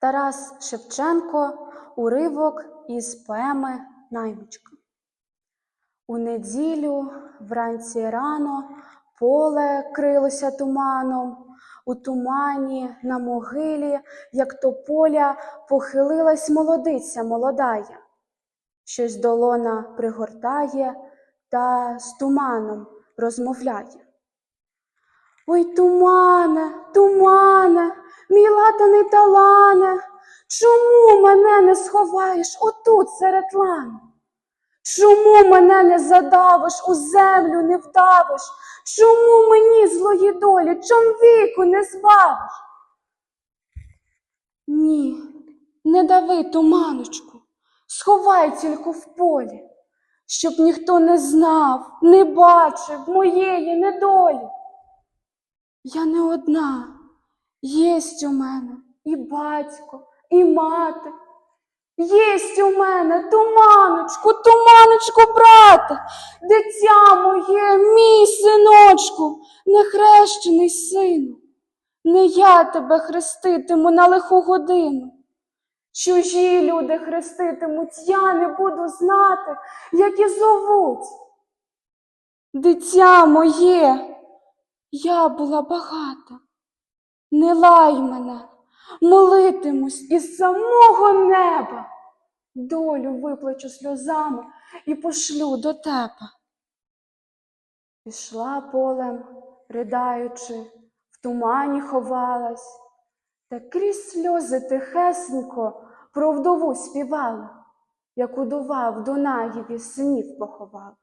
Тарас Шевченко, уривок із поеми Наймичка. У неділю вранці рано поле крилося туманом, у тумані на могилі, як тополя, похилилась молодиця молодая, щось долона пригортає та з туманом розмовляє. Ой, тумане, тумане, мій латаний талане, чому мене не сховаєш отут серед лану? Чому мене не задавиш, у землю не вдавиш? Чому мені злої долі, чом віку не збавиш? Ні, не дави туманочку, сховай тільки в полі, щоб ніхто не знав, не бачив моєї недолі. Я не одна, єсть у мене і батько, і мати. Єсть у мене туманочку, туманочку, брате, дитя моє, мій синочку, нехрещений сину. Не я тебе хреститиму на лиху годину. Чужі люди хреститимуть, я не буду знати, як і зовуть. Дитя моє, я була багата, не лай мене, молитимусь із самого неба. Долю виплачу сльозами і пошлю до тебе. Пішла полем, ридаючи, в тумані ховалась, та крізь сльози тихесенько про вдову співала, як удова в Дунаєві синів поховала.